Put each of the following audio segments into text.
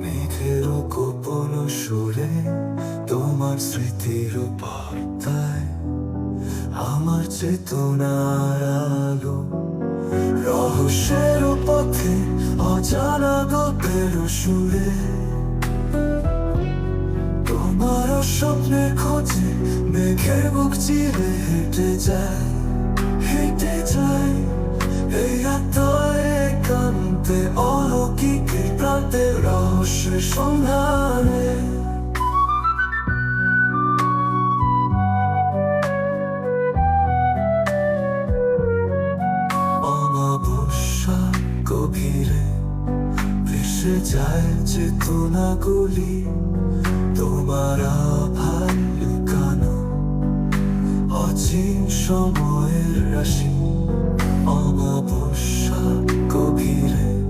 মেঘের গোপন সুরে তোমার স্মৃতির আমার রহস্যের পথে সুরে। তোমার স্বপ্নের খোঁজে মেঘের বুক চিরে হেঁটে যায়। একান্তে অলৌকিক প্রান্তে রহস্যের সন্ধানে। অমাবস্যা গভীরে ভেসে যায় চেতনাগুলি। তোমার আভার লুকানো অচিন সময়ের রাশি। অমাবস্যা গভীরে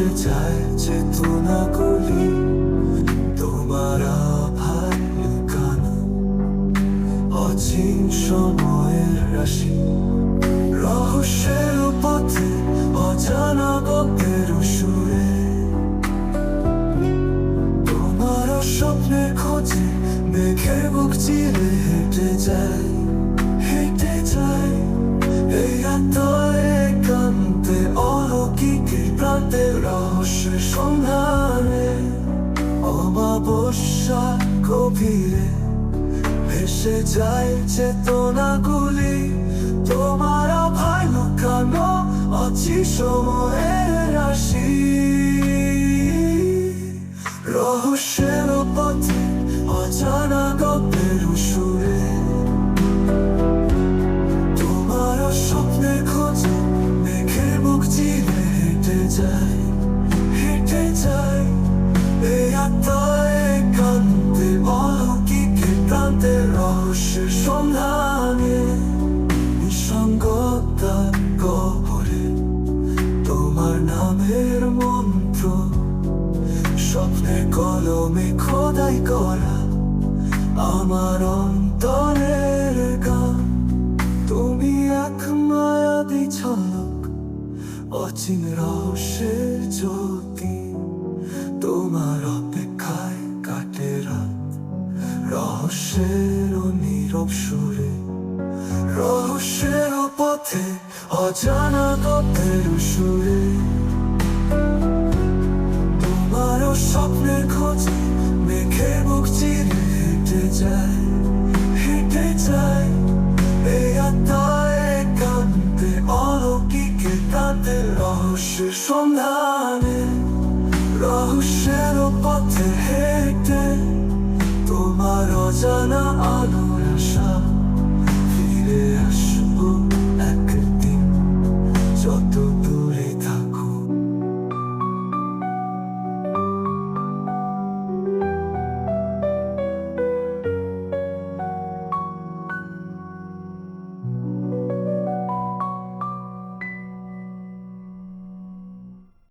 ভেসে যায় চেতনাগুলি তোমার আভার লুকানো। অচিন সময়ের রাশি, রহস্যের পথে অজানা গল্পের সুরে। তোমার স্বপ্নের খোঁজে মেঘের বুক চিরে হেঁটে যায় হেঁটে যায় এই আত্মায় অমাবস্যা গভীরে ভেসে যায় চেতনাগুলি। তোমার ভাই লুকানো অচি সময়ের রাশি। রহস্যের পথে অজানা গল্পের সুরে সন্ধানে নিঃসঙ্গতা গহরে তোমার নামের মন্ত্র স্বপ্নের কলমে খোদাই করা আমার অন্তরের গান তুমি এক মায়াবী ঝলক অচিন রহস্যের জ্যোতি তোমার রহস্যের নীরব সুরে, রহস্যের পথে অজানা গল্পের সুরে। তোমার স্বপ্নের খোঁজে মেঘের মুখ চিরে হেঁটে যায় হেঁটে যায়। এই আত্মায় একান্তে অলৌকিক কান্তে রহস্যের সন্ধানে। রহস্যের পথে